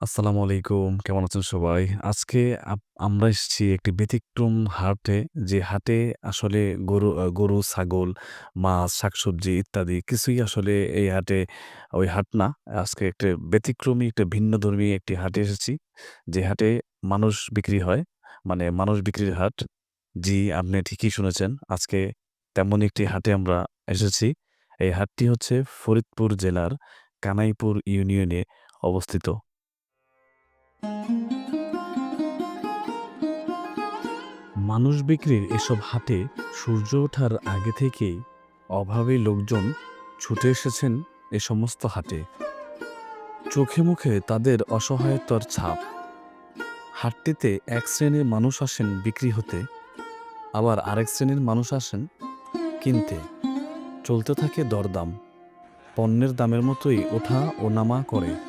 আসসালামু আলাইকুম। কেমন আছেন সবাই? আজকে আপ আমরা এসেছি একটি ব্যতিক্রম হাটে, যে হাটে আসলে গরু গরু, ছাগল, মাছ, শাকসবজি ইত্যাদি কিছুই আসলে এই হাটে ওই হাট না। আজকে একটা ব্যতিক্রমী একটা ভিন্নধর্মী একটি হাটে এসেছি। যে হাটে মানুষ বিক্রি হয়। মানে মানুষ বিক্রির হাট। জি, আপনি ঠিকই শুনেছেন। আজকে তেমন একটি হাটে আমরা এসেছি। এই হাটটি হচ্ছে ফরিদপুর জেলার কানাইপুর ইউনিয়নে অবস্থিত। মানুষ বিক্রির এসব হাটে সূর্য ওঠার আগে থেকেই অভাবী লোকজন ছুটে এসেছেন এ সমস্ত হাটে। চোখে মুখে তাদের অসহায়তার ছাপ। হাটটিতে এক শ্রেণির মানুষ আসেন বিক্রি হতে, আবার আরেক শ্রেণির মানুষ আসেন কিনতে। চলতে থাকে দরদাম। পণ্যের দামের মতোই ওঠা ও নামা করে।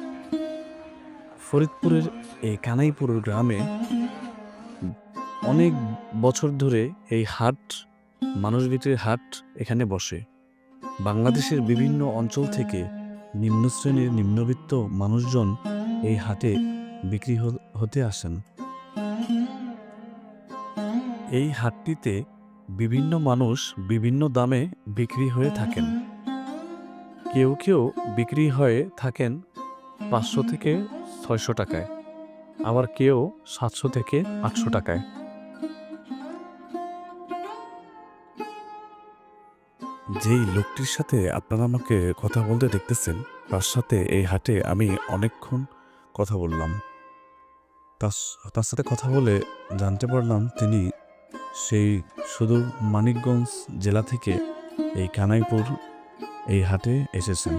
ফরিদপুরের এই কানাইপুর গ্রামে অনেক বছর ধরে এই হাট, মানুষ বিক্রির হাট এখানে বসে। বাংলাদেশের বিভিন্ন অঞ্চল থেকে নিম্ন শ্রেণির নিম্নবিত্ত মানুষজন এই হাটে বিক্রি হতে আসেন। এই হাটটিতে বিভিন্ন মানুষ বিভিন্ন দামে বিক্রি হয়ে থাকেন। কেউ, কেউ বিক্রি হয়ে থাকেন ৫০০ থেকে ৬০০ টাকায়। আবার কেউ ৭০০ থেকে ৮০০ টাকায়। যেই লোকটির সাথে আপনারা আমাকে কথা বলতে দেখতেছেন, তার সাথে এই হাটে আমি অনেকক্ষণ কথা বললাম। তার সাথে কথা বলে জানতে পারলাম তিনি সেই সুদূর মানিকগঞ্জ জেলা থেকে এই কানাইপুর এই হাটে এসেছেন।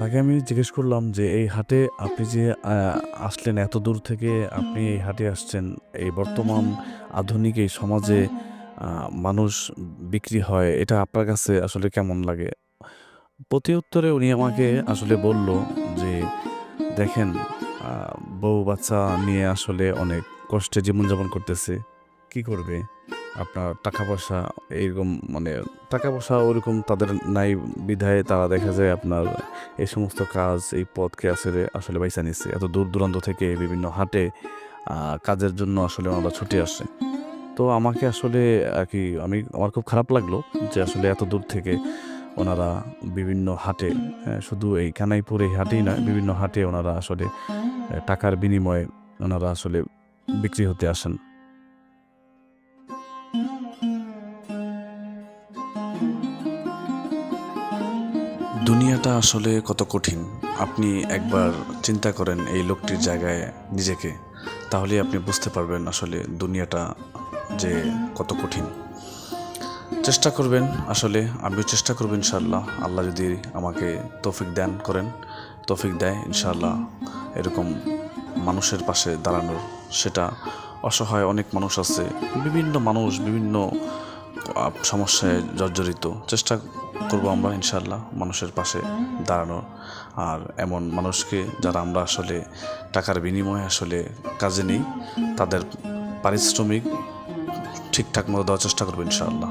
তাকে আমি জিজ্ঞেস করলাম যে, "এই হাটে আপনি যে আসলেন এত দূর থেকে আপনি এই হাটে আসছেন, এই বর্তমান আধুনিক এই সমাজে মানুষ বিক্রি হয়, এটা আপনার কাছে আসলে কেমন লাগে?" প্রতি উত্তরে উনি আমাকে আসলে বলল যে, "দেখেন বউ-বাচ্চা নিয়ে আসলে অনেক কষ্টে জীবনযাপন করতেছে। কি করবে? আপনার টাকা-পয়সা এইরকম মানে টাকা-পয়সা ওরকম তাদের নাই বিধায় তারা দেখা যায় আপনার এই সমস্ত কাজ, এই পথকে আসলে আসলে বাইছা নিচ্ছে। এত দূর-দূরান্ত থেকে বিভিন্ন হাটে কাজের জন্য আসলে ওনারা ছুটে আসে।" তো আমাকে আসলে আর কি আমি আমার খুব খারাপ লাগল যে আসলে এত দূর থেকে ওনারা বিভিন্ন হাটে, হ্যাঁ? শুধু এই কানাইপুর এই হাটেই নয়, বিভিন্ন হাটে ওনারা আসলে টাকার বিনিময়ে ওনারা আসলে বিক্রি হতে আসেন। দুনিয়াটা আসলে কত কঠিন। আপনি একবার চিন্তা করেন এই লোকটির জায়গায় নিজেকে। তাহলে আপনি বুঝতে পারবেন আসলে দুনিয়াটা যে কত কঠিন। চেষ্টা করবেন আসলে আমিও চেষ্টা করব ইনশাআল্লাহ। আল্লাহ যদি আমাকে তৌফিক দান করেন, তৌফিক দেয় ইনশাআল্লাহ এরকম মানুষের পাশে দাঁড়ানোর। সেটা অসহায় অনেক মানুষ আছে। বিভিন্ন মানুষ বিভিন্ন সমস্যায় জর্জরিত। চেষ্টা করব আমরা ইনশাল্লাহ মানুষের পাশে দাঁড়ানোর। আর এমন মানুষকে যারা আমরা আসলে টাকার বিনিময়ে আসলে কাজে নেই, তাদের পারিশ্রমিক ঠিকঠাক মতো দেওয়ার চেষ্টা করব ইনশাআল্লাহ।